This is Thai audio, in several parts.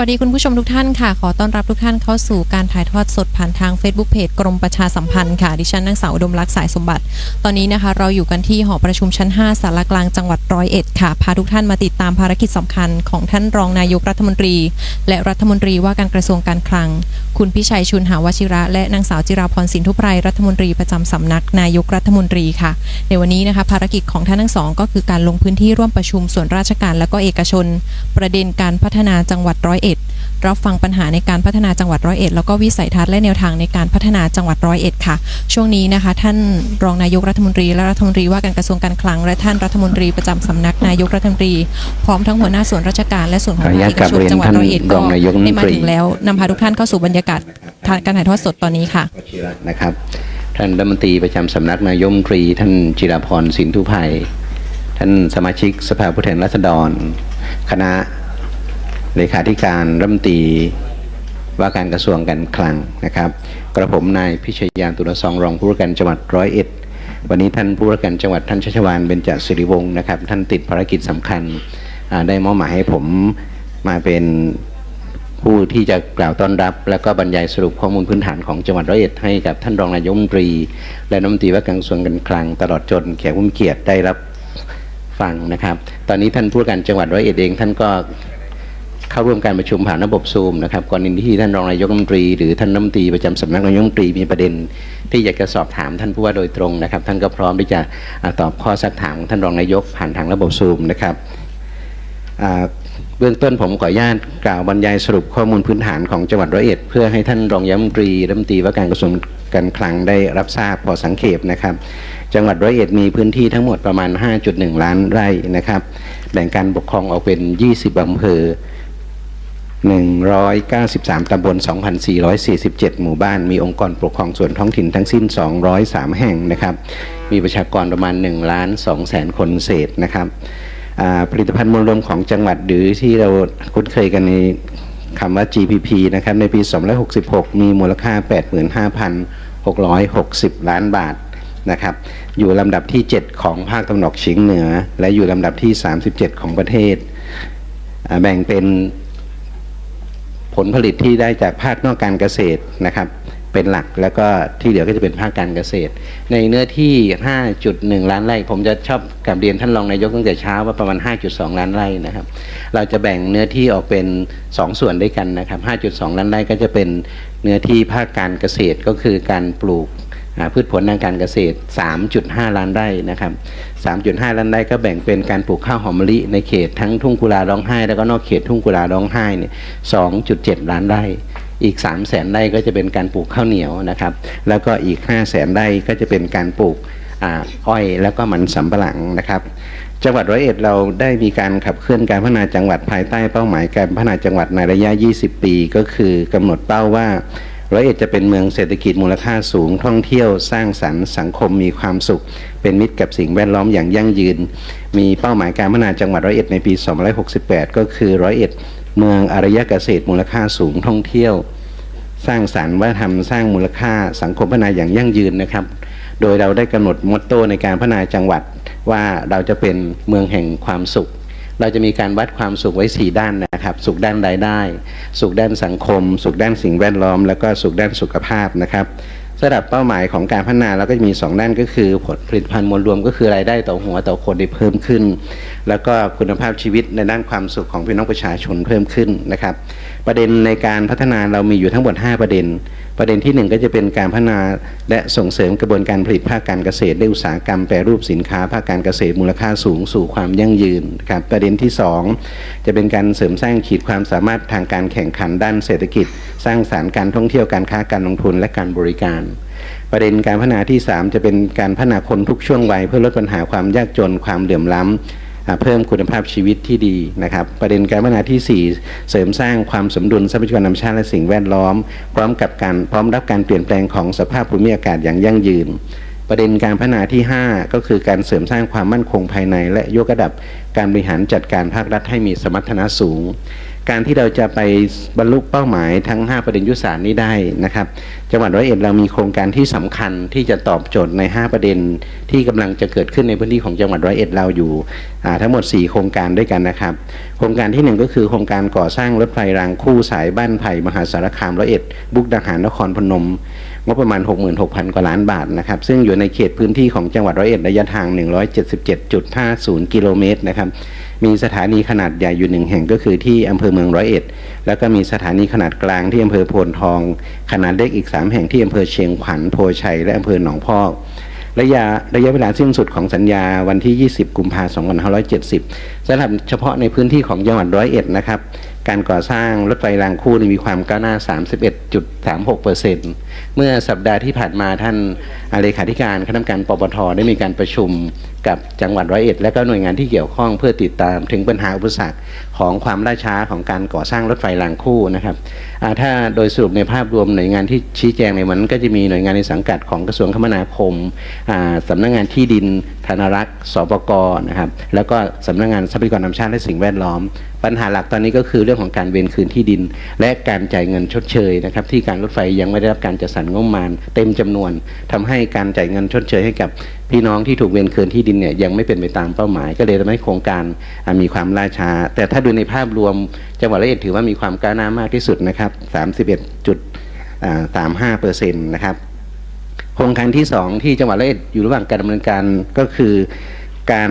วัสดีคุณผู้ชมทุกท่านค่ะ ขอต้อนรับทุกท่านเข้าสู่การถ่ายทอดสดผ่านทาง Facebook Page กรมประชาสัมพันธ์ค่ะ ดิฉันนางสาวอุดมรักษ์สายสมบัติ ตอนนี้นะคะ เราอยู่กันที่หอประชุมชั้น 5สารกลางจังหวัดร้อยเอ็ดค่ะ พาทุกท่านมาติดตามภารกิจสำคัญของท่านรองนายกรัฐมนตรี และรัฐมนตรีว่าการกระทรวงการคลัง คุณพิชัยชุนหาวชิระ และนางสาวจิราพรสินทุไพรรัฐมนตรีประจำสำนักนายกรัฐมนตรีค่ะ ในวันนี้นะคะภารกิจของท่านทั้งสองก็คือการลงพื้นที่ร่วมประชุมส่วนราชการและก็เอกชน ประเด็นการพัฒนาจังหวัดร้อยเอ็ดรับฟังปัญหาในการพัฒนาจังหวัดร้อยเอ็ดแล้วก็วิสัยทัศน์และแนวทางในการพัฒนาจังหวัดร้อยเอ็ดค่ะ ช่วงนี้นะคะท่านรองนายกรัฐมนตรีและรัฐมนตรีว่าการกระทรวงการคลัง และท่านรัฐมนตรีประจำสำนักนายกรัฐมนตรี พร้อมทั้งหัวหน้าส่วนราชการและส่วนของขออนุญาตเอกชนกราบเรียนจังหวัดร้อยเอ็ดท่านก็รองนายกรัฐมนตรีได้มาถึงแล้วนำพาทุกท่านเข้าสู่บรรยากาศการถ่ายทอดสดตอนนี้ค่ะวชิระนะครับท่านรัฐมนตรีประจำสำนักนายกรัฐมนตรี ท่านจิราพรสินทุภัยท่านสมาชิกสภาผู้แทนราษฎร คณะ เลขาธิการรัฐมนตรีว่าการกระทรวงการคลังนะครับ กระผมนายพิชยานตุลซองรองผู้ว่าการจังหวัดร้อยเอ็ดวันนี้ท่านผู้ว่าการจังหวัดท่านชัชวานเบญจศิริวงศ์นะครับ ท่านติดภารกิจสำคัญได้มอบหมายให้ผมมาเป็นผู้ที่จะกล่าวต้อนรับ และก็บรรยายสรุปข้อมูลพื้นฐานของจังหวัดร้อยเอ็ดให้กับท่านรองนายกรัฐมนตรี และรัฐมนตรีว่าการกระทรวงการคลัง ตลอดจนแขกผู้มีเกียรติได้รับฟังนะครับ ตอนนี้ท่านผู้ว่าการจังหวัดร้อยเอ็ดเองท่านก็ เข้าร่วมการประชุมผ่านระบบซูมนะครับก่อนที่ท่านรองนายกรัฐมนตรีหรือท่านรัฐมนตรีประจำสำนักนายกรัฐมนตรีมีประเด็น ที่อยากจะสอบถามท่านผู้ว่าโดยตรงนะครับ ท่านก็พร้อมที่จะตอบข้อสักถามของท่านรองนายกผ่านทางระบบซูมนะครับเบื้องต้นผมขออนุญาตกล่าวบรรยายสรุปข้อมูลพื้นฐานของจังหวัดร้อยเอ็ดเพื่อให้ท่านรองยมนตรีรัฐมนตรีว่าการกระทรวงการคลังได้รับทราบพอสังเขปนะครับ จังหวัดร้อยเอ็ดมีพื้นที่ทั้งหมดประมาณ 5.1 ล้านไร่นะครับ แบ่งการปกครองออกเป็น 20อำเภอ 193 ตำบล 2,447 หมู่บ้าน มีองค์กรปกครองส่วนท้องถิ่นทั้งสิ้น 203 แห่งนะครับ มีประชากรประมาณ1ล้าน2แสนคนเศษนะครับผลิตภัณฑ์มวลรวมของจังหวัดหรือที่เราคุ้นเคยกันในคำว่า GPP นะครับ ในปี266 มีมูลค่า 85,660 ล้านบาทนะครับ อยู่ลำดับที่ 7 ของภาคตะวันออกเฉียงเหนือ และอยู่ลำดับที่ 37 ของประเทศ แบ่งเป็น ผลผลิตที่ได้จากภาคนอกการเกษตรนะครับเป็นหลักแล้วก็ที่เหลือก็จะเป็นภาคการเกษตร ในเนื้อที่ 5.1 ล้านไร่ ผมจะชอบกับเรียนท่านรองนายกตั้งแต่เช้าว่าประมาณ 5.2 ล้านไร่นะครับ เราจะแบ่งเนื้อที่ออกเป็น 2 ส่วนด้วยกันนะครับ 5.2 ล้านไร่ก็จะเป็นเนื้อที่ภาคการเกษตรก็คือการปลูก พืชผลทางการเกษตร 3.5 ล้านไร่นะครับ 3.5 ล้านไร่ก็แบ่งเป็นการปลูกข้าวหอมมะลิในเขตทั้งทุ่งกุลาร้องไห้ แล้วก็นอกเขตทุ่งกุลาร้องไห้เนี่ย 2.7 ล้านไร่ อีก 3 0 0แสนไร่ก็จะเป็นการปลูกข้าวเหนียวนะครับ แล้วก็อีก 5 0 0แสนไร่ก็จะเป็นการปลูกอ้อยแล้วก็มันสำปะหลังนะครับ จังหวัดร้อยเอ็ดเราได้มีการขับเคลื่อนการพัฒนาจังหวัดภายใต้เป้าหมายการพัฒนาจังหวัดในระยะ 20 ปี ก็คือกำหนดเป้าว่า ร้อยเอ็ดจะเป็นเมืองเศรษฐกิจมูลค่าสูง ท่องเที่ยวสร้างสรรค์สังคมมีความสุข เป็นมิตรกับสิ่งแวดล้อมอย่างยั่งยืน มีเป้าหมายการพัฒนาจังหวัดร้อยเอ็ดในปี 2568 ก็คือร้อยเอ็ดเมืองอารยเกษตรมูลค่าสูงท่องเที่ยว สร้างสรรค์วัฒนธรรมสร้างมูลค่าสังคมพัฒนาอย่างยั่งยืนนะครับ โดยเราได้กำหนดมอตโต้ในการพัฒนาจังหวัดว่าเราจะเป็นเมืองแห่งความสุข เราจะมีการวัดความสุขไว้ 4 ด้านนะครับ สุขด้านรายได้ สุขด้านสังคม สุขด้านสิ่งแวดล้อม แล้วก็สุขด้านสุขภาพนะครับสำหรับเป้าหมายของการพัฒนาเราก็จะมี 2 ด้านก็คือผลผลิตภัณฑ์มวลรวมก็คือรายได้ต่อหัวต่อคนได้เพิ่มขึ้น แล้วก็คุณภาพชีวิตในด้านความสุขของพี่น้องประชาชนเพิ่มขึ้นนะครับ ประเด็นในการพัฒนาเรามีอยู่ทั้งหมด 5 ประเด็น ประเด็นที่ 1 ก็จะเป็นการพัฒนาและส่งเสริมกระบวนการผลิตภาคการเกษตรและอุตสาหกรรมแปรรูปสินค้าภาคการเกษตรมูลค่าสูงสู่ความยั่งยืนครับประเด็นที่ 2 จะเป็นการเสริมสร้างขีดความสามารถทางการแข่งขันด้านเศรษฐกิจ สร้างสารรค์การท่องเที่ยวการค้าการลงทุนและการบริการประเด็นการพัฒนาที่ 3 จะเป็นการพัฒนาคนทุกช่วงวัยเพื่อลดปัญหาความยากจนความเหลื่อมล้ำอ่า เพิ่มคุณภาพชีวิตที่ดีนะครับ ประเด็นการพัฒนาที่ 4 เสริมสร้างความสมดุลทรัพยากรธรรมชาติและสิ่งแวดล้อม พร้อมกับการพร้อมรับการเปลี่ยนแปลงของสภาพภูมิอากาศอย่างยั่งยืน ประเด็นการพัฒนาที่ 5 ก็คือการเสริมสร้างความมั่นคงภายใน และยกระดับการบริหารจัดการภาครัฐให้มีสมรรถนะสูง การที่เราจะไปบรรลุเป้าหมายทั้ง 5 ประเด็นยุทธศาสตร์นี้ได้นะครับ จังหวัดร้อยเอ็ดเรามีโครงการที่สำคัญที่จะตอบโจทย์ใน 5 ประเด็นที่กำลังจะเกิดขึ้นในพื้นที่ของจังหวัดร้อยเอ็ดเราอยู่ทั้งหมด 4 โครงการด้วยกันนะครับ โครงการที่ 1 ก็คือโครงการก่อสร้างรถไฟรางคู่สายบ้านไผ่มหาสารคามร้อยเอ็ดบุกดาหารนครพนม งบประมาณ 66,000 กว่าล้านบาทนะครับ ซึ่งอยู่ในเขตพื้นที่ของจังหวัดร้อยเอ็ดระยะทาง 177.50 กิโลเมตรนะครับ มีสถานีขนาดใหญ่อยู่หนึ่งแห่งก็คือที่อำเภอเมืองร้อยเอ็ด แล้วก็มีสถานีขนาดกลางที่อำเภอโพนทอง ขนาดเล็กอีก 3 แห่งที่อำเภอเชียงขวัญโพชัย และอำเภอหนองพอกระยะระยะเวลาสิ้นสุดของสัญญาวันที่ 20 กุมภาพันธ์ 2570สำหรับเฉพาะในพื้นที่ของจังหวัดร้อยเอ็ดนะครับ การก่อสร้างรถไฟรางคู่มีความก้าวหน้า 31.36%เมื่อสัปดาห์ที่ผ่านมาท่านอาเลขาธิการคณะกรรมการปปทได้มีการประชุม กับจังหวัดร้อยเอ็ดและก็หน่วยงานที่เกี่ยวข้องเพื่อติดตามถึงปัญหาอุปสรรคของความล่าช้าของการก่อสร้างรถไฟรางคู่นะครับถ้าโดยสรุปในภาพรวมหน่วยงานที่ชี้แจงในวันนั้นก็จะมีหน่วยงานในสังกัดของกระทรวงคมนาคมอ่าสำนักงานที่ดินธนรักษ์สปกนะครับแล้วก็สำนักงานทรัพยากรธรรมชาติและสิ่งแวดล้อม ปัญหาหลักตอนนี้ก็คือเรื่องของการเวนคืนที่ดิน และการจ่ายเงินชดเชยนะครับที่การรถไฟยังไม่ได้รับการจัดสรรงบประมาณเต็มจำนวนทำให้การจ่ายเงินชดเชยให้กับพี่น้องที่ถูกเวนคืนที่ดินเนี่ยยังไม่เป็นไปตามเป้าหมาย ก็เลยทำให้โครงการมีความล่าช้า แต่ถ้าดูในภาพรวมจังหวัดระยเอ็ดถือว่ามีความก้าวหน้ามากที่สุดนะครับ31จุดสามห้าเปอร์เซ็นต์นะครับโครงการที่ 2 ที่จังหวัดระยเอ็ดอยู่ระหว่างการดำเนินการก็คือการ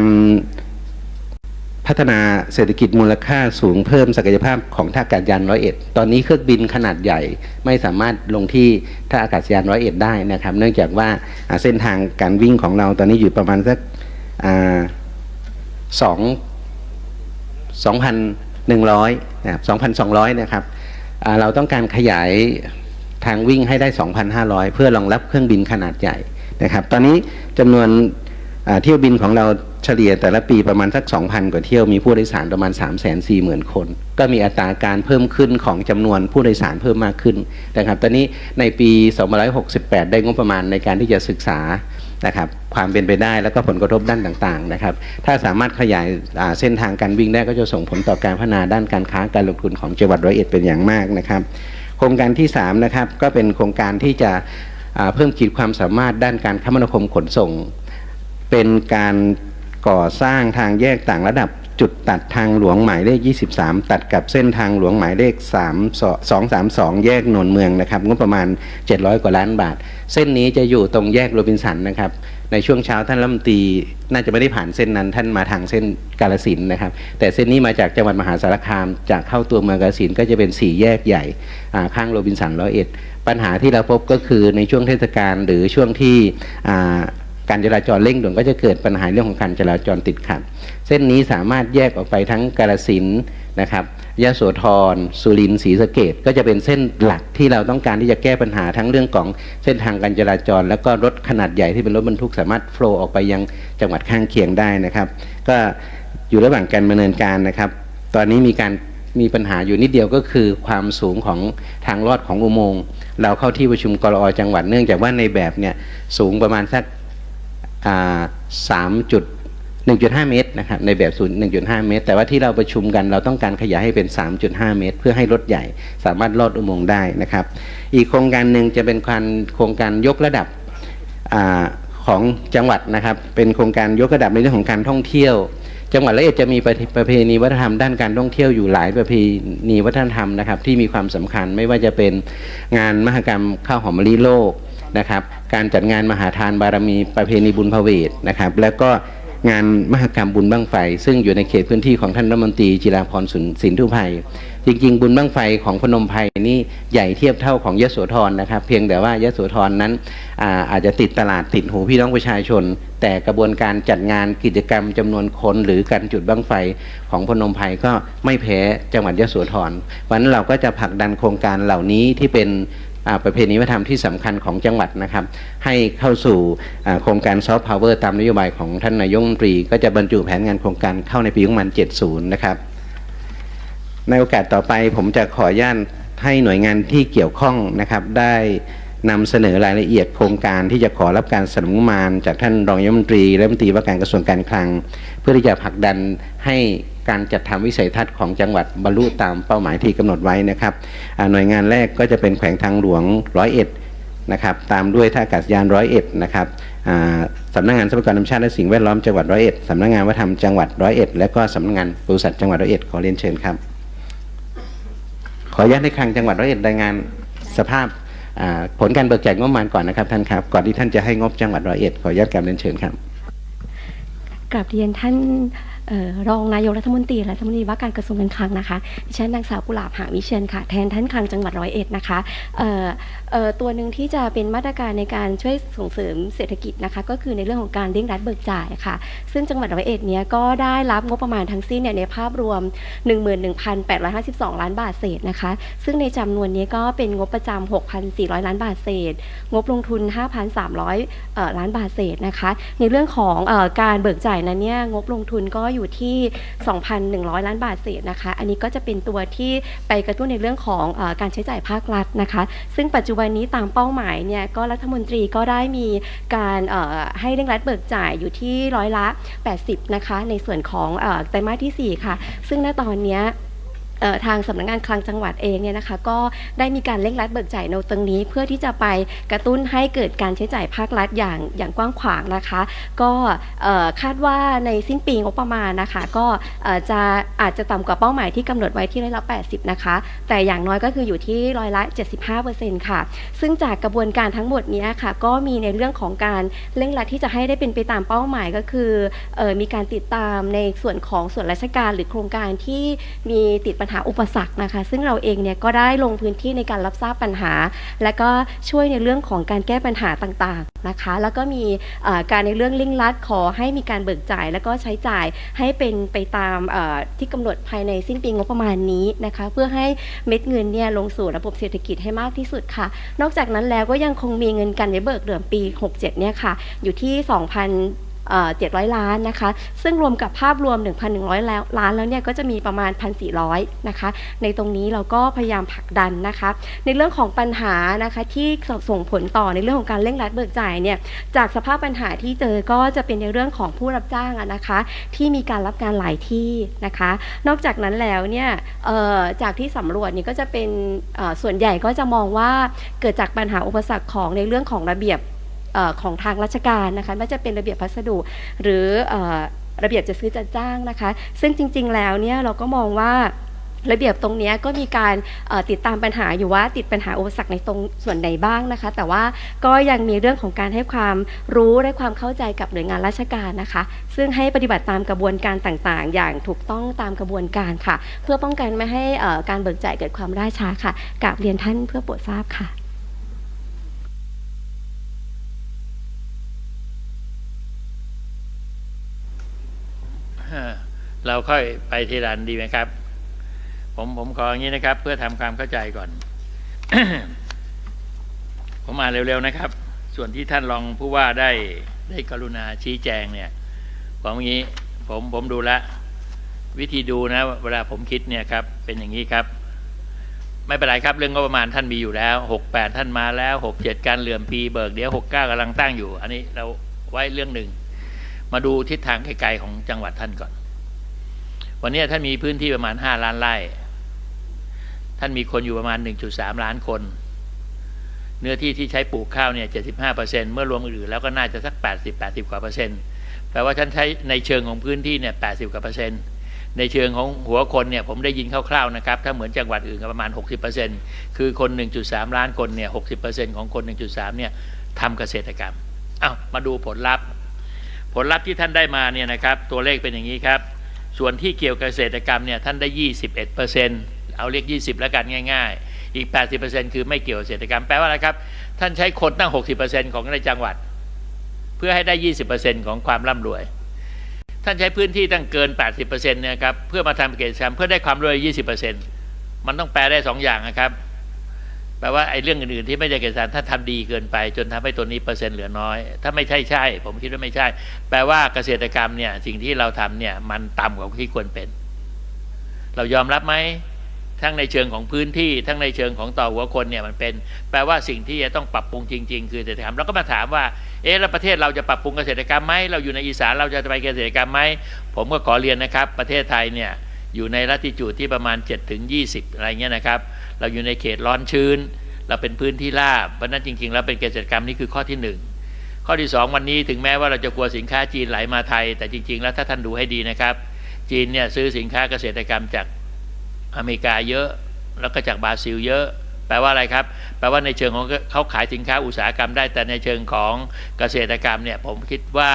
พัฒนาเศรษฐกิจมูลค่าสูงเพิ่มศักยภาพของท่าอากาศยานร้อยเอ็ดตอนนี้เครื่องบินขนาดใหญ่ไม่สามารถลงที่ท่าอากาศยานร้อยเอ็ดได้นะครับ เนื่องจากว่าเส้นทางการวิ่งของเราตอนนี้อยู่ประมาณสักอ่าสอง2,100นะครับ2,200นะครับเราต้องการขยายทางวิ่งให้ได้ 2,500 เพื่อรองรับเครื่องบินขนาดใหญ่นะครับ ตอนนี้จำนวนเที่ยวบินของเรา เฉลี่ยแต่ละปีประมาณสัก 2,000 กว่าเที่ยวมีผู้โดยสารประมาณ 340,000 คน ก็มีอัตราการเพิ่มขึ้นของจำนวนผู้โดยสารเพิ่มมากขึ้นนะครับ ตอนนี้ในปี2568 ได้งบประมาณในการที่จะศึกษานะครับความเป็นไปได้แล้วก็ผลกระทบด้านต่างๆนะครับ ถ้าสามารถขยายาเส้นทางการวิ่งได้ก็จะส่งผลต่อการพัฒนาด้านการค้าการลงทุนของจังหวัดร้อยเอ็ดเป็นอย่างมากนะครับ โครงการที่3นะครับก็เป็นโครงการที่จะเพิ่มขีดความสามารถด้านการคมนาคมขนส่ง เป็นการ ก่อสร้างทางแยกต่างระดับจุดตัดทางหลวงหมายเลข 23 ตัดกับเส้นทางหลวงหมายเลข 3 232 แยกนนเมืองนะครับงบประมาณ 700 กว่าล้านบาท เส้นนี้จะอยู่ตรงแยกโรบินสันนะครับ ในช่วงเช้าท่านรัฐมนตรีน่าจะไม่ได้ผ่านเส้นนั้นท่านมาทางเส้นกาลสินนะครับ แต่เส้นนี้มาจากจังหวัดมหาสารคามจะเข้าตัวเมืองกาลสินก็จะเป็นสี่แยกใหญ่ข้างโรบินสันร้อยเอ็ดปัญหาที่เราพบก็คือในช่วงเทศกาลหรือช่วงที่ การจราจรเร่งด่วนก็จะเกิดปัญหาเรื่องของการจราจรติดขัด เส้นนี้สามารถแยกออกไปทั้งกาลสินนะครับยโสธรสุรินทร์ศรีสะเกดก็จะเป็นเส้นหลักที่เราต้องการที่จะแก้ปัญหาทั้งเรื่องของเส้นทางการจราจร แล้วก็รถขนาดใหญ่ที่เป็นรถบรรทุกสามารถโฟล์ออกไปยังจังหวัดข้างเคียงได้นะครับ ก็อยู่ระหว่างการดำเนินการนะครับ ตอนนี้มีการมีปัญหาอยู่นิดเดียวก็คือความสูงของทางลอดของอุโมงค์เราเข้าที่ประชุมกรอจังหวัดเนื่องจากว่าในแบบเนี่ยสูงประมาณสัก สามจุดหนึ่งจุดห้าเมตรนะครับในแบบศูนย์หนึ่งจุดห้าเมตร แต่ว่าที่เราประชุมกันเราต้องการขยายให้เป็น3.5เมตร เพื่อให้รถใหญ่สามารถลอดอุโมงค์ได้นะครับ อีกโครงการหนึ่งจะเป็นการโครงการยกระดับอของจังหวัดนะครับ เป็นโครงการยกระดับในเรื่องของการท่องเที่ยว จังหวัดละเอียดจะมีประประเพณีวัฒนธรรมด้านการท่องเที่ยวอยู่หลายประเพณีวัฒนธรรมนะครับที่มีความสำคัญไม่ว่าจะเป็นงานมหกรรมข้าวหอมมะลิโลก นะครับ การจัดงานมหาทานบารมีประเพณีบุญพเวทนะครับ แล้วก็งานมหกรรมบุญบั้งไฟ ซึ่งอยู่ในเขตพื้นที่ของท่านรัฐมนตรีจิราพรสุนสินทุไพยจริง ๆ บุญบั้งไฟของพนมไพรนี่ใหญ่เทียบเท่าของยโสธรนะครับ เพียงแต่ว่ายโสธรนั้นอาอาจจะติดตลาดติดหูพี่น้องประชาชน แต่กระบวนการจัดงานกิจกรรมจำนวนคนหรือการจุดบั้งไฟของพนมไพรก็ไม่แพ้จังหวัดยโสธรวันนั้นเราก็จะผลักดันโครงการเหล่านี้ที่เป็น ประเพณีวัฒนธรรมที่สำคัญของจังหวัดนะครับ ให้เข้าสู่โครงการซอฟต์พาวเวอร์ตามนโยบายของท่านนายกรัฐมนตรี ก็จะบรรจุแผนงานโครงการเข้าในปีงบประมาณ70 นะครับ ในโอกาสต่อไปผมจะขออนุญาตให้หน่วยงานที่เกี่ยวข้องนะครับได้นำเสนอรายละเอียดโครงการที่จะขอรับการสนับสนุนงบประมาณจากท่านรองยมนตรีและมนตรีว่าการกระทรวงการคลัง เพื่อที่จะผลักดันให้ การจัดทำวิสัยทัศน์ของจังหวัดบรรลุตามเป้าหมายที่กำหนดไว้นะครับหน่วยงานแรกก็จะเป็นแขวงทางหลวงร้อยเอ็ดนะครับตามด้วยท่าอากาศยานร้อยเอ็ดนะครับสำนักงานทรัพยากรธรรมชาติและสิ่งแวดล้อมจังหวัดร้อยเอ็ดสำนักงานวัฒนธรรมจังหวัดร้อยเอ็ดและก็สำนักงานบริษัทจังหวัดร้อยเอ็ดขอเรียนเชิญครับ ขออนุญาตให้คลังจังหวัดร้อยเอ็ดรายงานสภาพผลการเบิกจ่ายงบประมาณก่อนนะครับท่านครับก่อนที่ท่านจะให้งบจังหวัดร้อยเอ็ดขออนุญาตกาบเรียนเชิญครับกราบเรียนท่าน รองนายกรัฐมนตรีและรัฐมนตรีว่าการกระทรวงการคลังนะคะดิฉันนางสาวกุหลาบหาวิเชียนค่ะแทนท่านคลังจังหวัดร้อยเอ็ดนะคะตัวหนึ่งที่จะเป็นมาตรการในการช่วยส่งเสริมเศรษฐกิจนะคะ ก็คือในเรื่องของการเร่งรัดเบิกจ่ายค่ะ ซึ่งจังหวัดร้อยเอ็ดเนี้ยก็ได้รับงบประมาณทั้งสิ้นเนี่ยในภาพรวม 11,852 ล้านบาทเศษนะคะ ซึ่งในจำนวนนี้ก็เป็นงบประจำ6,400 ล้านบาทเศษ งบลงทุน 5,300เอ่อล้านบาทเศษนะคะ ในเรื่องของอการเบิกจ่ายนั้นเนี่ยงบลงทุนก็อยู่ที่ 2,100 ล้านบาทเศษนะคะ อันนี้ก็จะเป็นตัวที่ไปกระตุ้นในเรื่องของอการใช้จ่ายภาครัฐนะคะ ซึ่งปัจจุบันนี้ตามเป้าหมายเนี่ยก็รัฐมนตรีก็ได้มีการให้เร่งรัดเบิกจ่ายอยู่ที่ร้อยละ 80 นะคะ ในส่วนของอไตรมาสที่ 4 ค่ะ ซึ่งณตอนนี้ ทางสำนักงานคลังจังหวัดเองเนี่ยนะคะก็ได้มีการเร่งรัดเบิกจ่ายในตรงนี้ เพื่อที่จะไปกระตุ้นให้เกิดการใช้จ่ายภาครัฐอย่างอย่างกว้างขวางนะคะ ก็คาดว่าในสิ้นปีงบประมาณนะคะ ก็จะอาจจะต่ำกว่าเป้าหมายที่กำหนดไว้ที่ร้อยละ 80 นะคะ แต่อย่างน้อยก็คืออยู่ที่ร้อยละ 75%ค่ะ ซึ่งจากกระบวนการทั้งหมดนี้ค่ะ ก็มีในเรื่องของการเร่งรัดที่จะให้ได้เป็นไปตามเป้าหมายก็คือออมีการติดตามในส่วนของส่วนราชการหรือโครงการที่มีติดปญหาอุปสรรคนะคะ ซึ่งเราเองเนี่ยก็ได้ลงพื้นที่ในการรับทราบปัญหา และก็ช่วยในเรื่องของการแก้ปัญหาต่างๆนะคะ แล้วก็มีการในเรื่องเร่งรัดขอให้มีการเบิกจ่าย แล้วก็ใช้จ่ายให้เป็นไปตามที่กำหนดภายในสิ้นปีงบประมาณนี้นะคะ เพื่อให้เม็ดเงินเนี่ยลงสู่ระบบเศรษฐกิจให้มากที่สุดค่ะ นอกจากนั้นแล้วก็ยังคงมีเงินกันไว้เบิกเดือนปี 67เนี่ยค่ะอยู่ที่ 2,000 700 ล้านนะคะ ซึ่งรวมกับภาพรวม 1,100แล้วล้านแล้วเนี่ยก็จะมีประมาณ 1,400 นะคะ ในตรงนี้เราก็พยายามผลักดันนะคะ ในเรื่องของปัญหานะคะที่ส่งผลต่อในเรื่องของการเร่งรัดเบิกจ่ายเนี่ย จากสภาพปัญหาที่เจอก็จะเป็นในเรื่องของผู้รับจ้างนะคะ ที่มีการรับงานหลายที่นะคะ นอกจากนั้นแล้วเนี่ยจากที่สำรวจนี่ก็จะเป็นส่วนใหญ่ก็จะมองว่าเกิดจากปัญหาอุปสรรคของในเรื่องของระเบียบ ของทางราชการนะคะไม่ว่าจะเป็นระเบียบพัสดุ หรืออระเบียบจะซื้อจัดจ้างนะคะ ซึ่งจริง ๆ แล้วเนี่ยเราก็มองว่าระเบียบตรงนี้ก็มีการติดตามปัญหาอยู่ว่าติดปัญหาอุปสรรคในตรงส่วนใดบ้างนะคะ แต่ว่าก็ยังมีเรื่องของการให้ความรู้และความเข้าใจกับหน่วยงานราชการนะคะ ซึ่งให้ปฏิบัติตามกระบวนการต่างๆ อย่างถูกต้องตามกระบวนการค่ะ เพื่อป้องกันไม่ให้การเบิกจ่ายเกิดความล่าช้าค่ะกราบเรียนท่านเพื่อโปรดทราบค่ะ เราค่อยไปทีละอันดีไหมครับ ผมผมขออย่างนี้นะครับ เพื่อทำความเข้าใจก่อน ผมมาเร็วๆนะครับ ส่วนที่ท่านรองผู้ว่าได้ได้กรุณาชี้แจงเนี่ยผมอย่างนี้ผมผมดูแลววิธีดูนะ เวลาผมคิดเนี่ยครับ เป็นอย่างนี้ครับ ไม่เป็นไรครับ เรื่องงบประมาณท่านมีอยู่แล้วหกแปดท่านมาแล้วหกเจ็ดการเหลื่อมปีเบิกเดี๋ยวหกเก้ากำลังตั้งอยู่ อันนี้เราไว้เรื่องหนึ่งมาดูทิศทางไกลๆของจังหวัดท่านก่อน วันนี้ท่านมีพื้นที่ประมาณ 5 ล้านไร่ ท่านมีคนอยู่ประมาณ 1.3 ล้านคน เนื้อที่ที่ใช้ปลูกข้าวเนี่ย75%เมื่อรวมอื่นๆแล้วก็น่าจะสัก 80 80 กว่าเปอร์เซ็นต์แปลว่าท่านใช้ในเชิงของพื้นที่เนี่ย80 กว่าเปอร์เซ็นต์ในเชิงของหัวคนเนี่ยผมได้ยินคร่าวๆนะครับถ้าเหมือนจังหวัดอื่นก็ประมาณ 60%คือคน 1.3 ล้านคนเนี่ย60%ของคน 1.3 เนี่ยทำเกษตรกรรม เอ้ามาดูผลลัพธ์ ผลลัพธ์ที่ท่านได้มาเนี่ยนะครับตัวเลขเป็นอย่างนี้ครับ ส่วนที่เกี่ยวกับเกษตรกรรมเนี่ยท่านได้ 21เปอร์เซ็นต์เอาเรียก 20 แล้วกันง่าย ๆ อีก 80เปอร์เซ็นต์คือไม่เกี่ยวเกษตรกรรมแปลว่าอะไรครับ ท่านใช้คนตั้ง 60เปอร์เซ็นต์ของในจังหวัด เพื่อให้ได้ 20เปอร์เซ็นต์ของความร่ำรวย ท่านใช้พื้นที่ตั้งเกิน 80เปอร์เซ็นต์เนี่ยครับเพื่อมาทำเกษตรกรรมเพื่อได้ความรวย 20เปอร์เซ็นต์มันต้องแปลได้สองอย่างนะครับ แปลว่าไอ้เรื่องอื่นๆที่ไม่ใช่เกษตรกรถ้าทำดีเกินไป จนทำให้ตัวนี้เปอร์เซ็นต์เหลือน้อย ถ้าไม่ใช่ใช่ ผมคิดว่าไม่ใช่ แปลว่าเกษตรกรรมเนี่ยสิ่งที่เราทำเนี่ยมันต่ำกว่าที่ควรเป็น เรายอมรับไหมทั้งในเชิงของพื้นที่ทั้งในเชิงของต่อหัวคนเนี่ยมันเป็น แปลว่าสิ่งที่จะต้องปรับปรุงจริง ๆ คือเกษตรกรรมเราก็มาถามว่าเอ๊ะแล้วประเทศเราจะปรับปรุงเกษตรกรรมไหมเราอยู่ในอีสานเราจะไปเกษตรกรรมไหมผมก็ขอเรียนนะครับ ประเทศไทยเนี่ยอยู่ในลัติจูดที่ประมาณ7ถึง20 อะไรเงี้ยนะครับ เราอยู่ในเขตร้อนชื้น เราเป็นพื้นที่ราบเพราะนั้นจริง ๆ แล้วเป็นเกษตรกรรมนี่คือข้อที่หนึ่งข้อที่สองวันนี้ถึงแม้ว่าเราจะกลัวสินค้าจีนไหลมาไทย แต่จริง ๆ แล้วถ้าท่านดูให้ดีนะครับ จีนเนี่ยซื้อสินค้าเกษตรกรรมจากอเมริกาเยอะแล้วก็จากบราซิลเยอะ แปลว่าอะไรครับ แปลว่าในเชิงของเขาขายสินค้าอุตสาหกรรมได้ แต่ในเชิงของเกษตรกรรมเนี่ยผมคิดว่า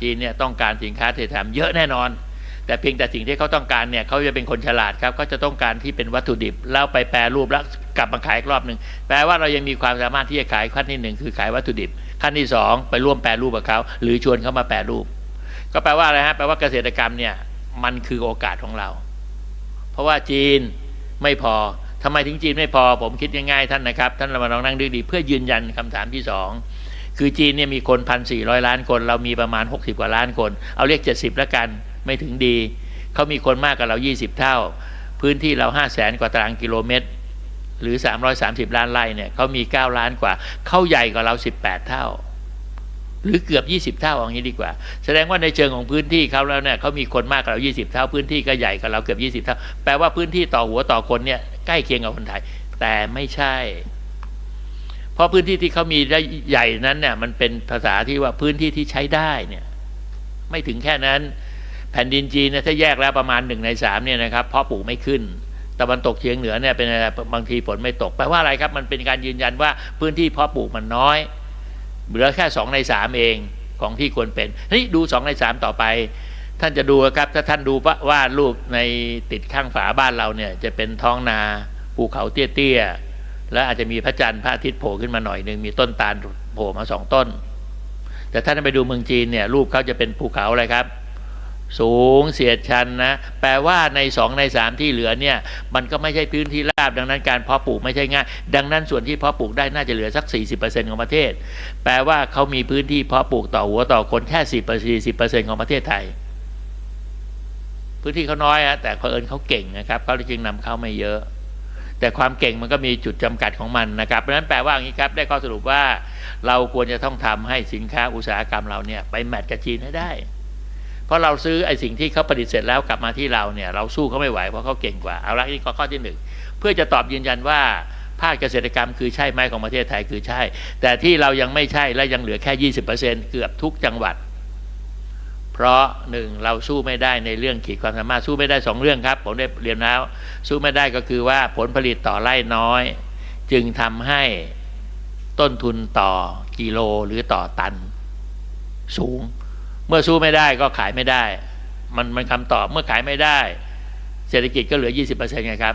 จีนเนี่ยต้องการสินค้าเกษตรกรรมเยอะแน่นอน แต่เพียงแต่สิ่งที่เขาต้องการเนี่ยเขาจะเป็นคนฉลาดครับเขาจะต้องการที่เป็นวัตถุดิบ แล้วไปแปรรูปแล้วกลับมาขายอีกรอบหนึ่งแปลว่าเรายังมีความสามารถที่จะขายขั้นที่หนึ่งคือขายวัตถุดิบ ขั้นที่สองไปร่วมแปรรูปกับเขาหรือชวนเขามาแปรรูป ก็แปลว่าอะไรฮะแปลว่าเกษตรกรรมเนี่ยมันคือโอกาสของเรา เพราะว่าจีนไม่พอทำไมถึงจีนไม่พอ ผมคิดง่ายๆท่านนะครับ ท่านเรามาลองนั่งดูดีเพื่อยืนยันคำถามที่สองคือจีนเนี่ยมีคนพันสี่ร้อยล้านคน เรามีประมาณ 60 กว่าล้านคน เอาเรียก 70 แล้วกัน ไม่ถึงดี เขามีคนมากกว่าเรา 20 เท่า พื้นที่เรา 5 0 0แสนกว่าตารางกิโลเมตร หรือ 330 ล้านไร่เนี่ยเขามี 9 ล้านกว่า เขาใหญ่กว่าเรา 18 เท่า หรือเกือบ 20 เท่าอย่างนี้ดีกว่า แสดงว่าในเชิงของพื้นที่เขาแล้วเนี่ยเขามีคนมากกว่าเรา 20 เท่า พื้นที่ก็ใหญ่กว่าเราเกือบ 20 เท่า แปลว่าพื้นที่ต่อหัวต่อคนเนี่ยใกล้เคียงกับคนไทย แต่ไม่ใช่เพราะพื้นที่ที่เขามีได้ใหญ่นั้นเนี่ยมันเป็นภาษาที่ว่าพื้นที่ที่ใช้ได้เนี่ยไม่ถึงแค่นั้น แผ่นดินจีนเนี่ยถ้าแยกแล้วประมาณหนึ่งในสามเนี่ยนะครับเพราะปลูกไม่ขึ้นตะวันตกเฉียงเหนือเนี่ยเป็นอะไรบางทีฝนไม่ตกแปลว่าอะไรครับ มันเป็นการยืนยันว่าพื้นที่เพาะปลูกมันน้อย เหลือแค่สองในสามเองของที่ควรเป็นนี่ดูสองในสามต่อไป ท่านจะดูครับ ถ้าท่านดูว่ารูปในติดข้างฝาบ้านเราเนี่ยจะเป็นท้องนาภูเขาเตี้ยๆแล้วอาจจะมีพระจันทร์พระอาทิตย์โผล่ขึ้นมาหน่อยหนึ่งมีต้นตาลโผล่มาสองต้น แต่ท่านไปดูเมืองจีนเนี่ยรูปเขาจะเป็นภูเขาอะไรครับ สูงเสียดชันนะ แปลว่าในสองในสามที่เหลือเนี่ย มันก็ไม่ใช่พื้นที่ราบดังนั้นการเพาะปลูกไม่ใช่ง่าย ดังนั้นส่วนที่เพาะปลูกได้น่าจะเหลือสัก 40%ของประเทศ แปลว่าเขามีพื้นที่เพาะปลูกต่อหัวต่อคนแค่10 40%ของประเทศไทย พื้นที่เขาน้อยอะแต่เผอิญเขาเก่งนะครับเขาจึงนำเข้าไม่เยอะ แต่ความเก่งมันก็มีจุดจำกัดของมันนะครับเพราะฉะนั้นแปลว่าอย่างนี้ครับได้ข้อสรุปว่า เราควรจะต้องทำให้สินค้าอุตสาหกรรมเราเนี่ยไปแมทกับจีนให้ได้ เพราะเราซื้อไอ้สิ่งที่เขาผลิตเสร็จแล้วกลับมาที่เราเนี่ยเราสู้เขาไม่ไหวเพราะเขาเก่งกว่าเอาละนี่ข้อข้อที่หนึ่งเพื่อจะตอบยืนยันว่าภาคเกษตรกรรมคือใช่ไหมของประเทศไทยคือใช่ แต่ที่เรายังไม่ใช่และยังเหลือแค่ 20%เกือบทุกจังหวัด เพราะหนึ่งเราสู้ไม่ได้ในเรื่องขีดความสามารถสู้ไม่ได้สองเรื่องครับ ผมได้เรียนแล้ว สู้ไม่ได้ก็คือว่าผลผลิตต่อไร่น้อย จึงทำให้ต้นทุนต่อกิโลหรือต่อตัน สูง เมื่อสู้ไม่ได้ก็ขายไม่ได้ มันมันคำตอบเมื่อขายไม่ได้ เศรษฐกิจก็เหลือ 20%ไงครับ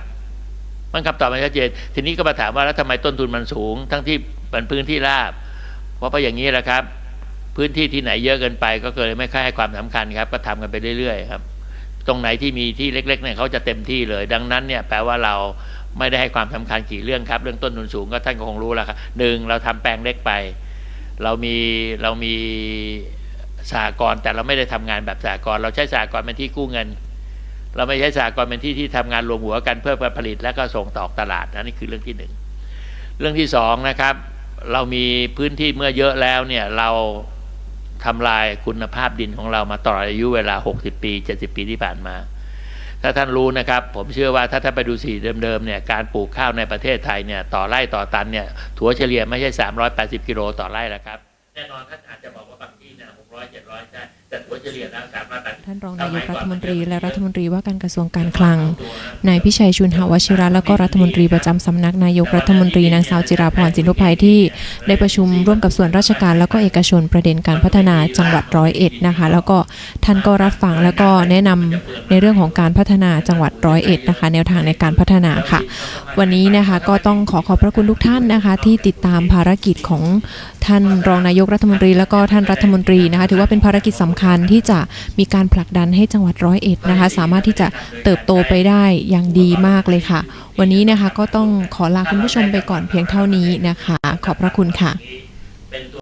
มันคำตอบมันชัดเจน ทีนี้ก็มาถามว่าแล้วทำไมต้นทุนมันสูง ทั้งที่เป็นพื้นที่ราบ เพราะเพราะอย่างนี้แหละครับ พื้นที่ที่ไหนเยอะเกินไป ก็เลยไม่ค่อยให้ความสำคัญครับ ก็ทำกันไปเรื่อยๆครับ ตรงไหนที่มีที่เล็กๆเนี่ยเขาจะเต็มที่เลย ดังนั้นเนี่ยแปลว่าเราไม่ได้ให้ความสำคัญกี่เรื่องครับ เรื่องต้นทุนสูงก็ท่านก็คงรู้แล้วครับหนึ่งเราทำแปลงเล็กไป เรามีเรามี สหกรณ์แต่เราไม่ได้ทำงานแบบสหกรณ์เราใช้สหกรณ์เป็นที่กู้เงิน เราไม่ใช้สหกรณ์เป็นที่ที่ทำงานรวมหัวกันเพื่อผลิตและก็ส่งต่อตลาดนนนี่คือเรื่องที่หนึ่งเรื่องที่สองนะครับ เรามีพื้นที่เมื่อเยอะแล้วเนี่ยเราทำลายคุณภาพดินของเรามาตลอดอายุเวลา 60 ปี 70 ปีที่ผ่านมา ถ้าท่านรู้นะครับ ผมเชื่อว่าถ้าท่านไปดูสีเดิมๆเนี่ยการปลูกข้าวในประเทศไทยเนี่ยต่อไร่ต่อตันเนี่ยถั่วเฉลี่ยไม่ใช่ 380 กิโลต่อไร่แล้วครับ แน่นอนท่านอาจจะบอกว่า บางที่เนี่ย600 700ใช่ แต่ถั่วเฉลี่ยแล้ว380ท่านรองนายกรัฐมนตรีและรัฐมนตรีว่าการกระทรวงการคลัง นายพิชัยชุนหาวชิระแล้วก็รัฐมนตรีประจำสำนักนายกรัฐมนตรีนางสาวจิราพรสินทุพภัยที่ได้ประชุมร่วมกับส่วนราชการ แล้วก็เอกชนประเด็นการพัฒนาจังหวัดร้อยเอ็ดนะคะ แล้วก็ท่านก็รับฟังแล้วก็แนะนำในเรื่องของการพัฒนาจังหวัดร้อยเอ็ดนะคะ แนวทางในการพัฒนาค่ะ วันนี้นะคะก็ต้องขอขอบพระคุณทุกท่านนะคะ ที่ติดตามภารกิจของท่านรองนายกรัฐมนตรี แล้วก็ท่านรัฐมนตรีนะคะ ถือว่าเป็นภารกิจสำคัญที่จะมีการผลักดันให้จังหวัดร้อยเอ็ดนะคะ สามารถที่จะเติบโตไปได้อย่างดีมากเลยค่ะ วันนี้นะคะก็ต้องขอลาคุณผู้ชมไปก่อนเพียงเท่านี้นะคะ ขอบพระคุณค่ะ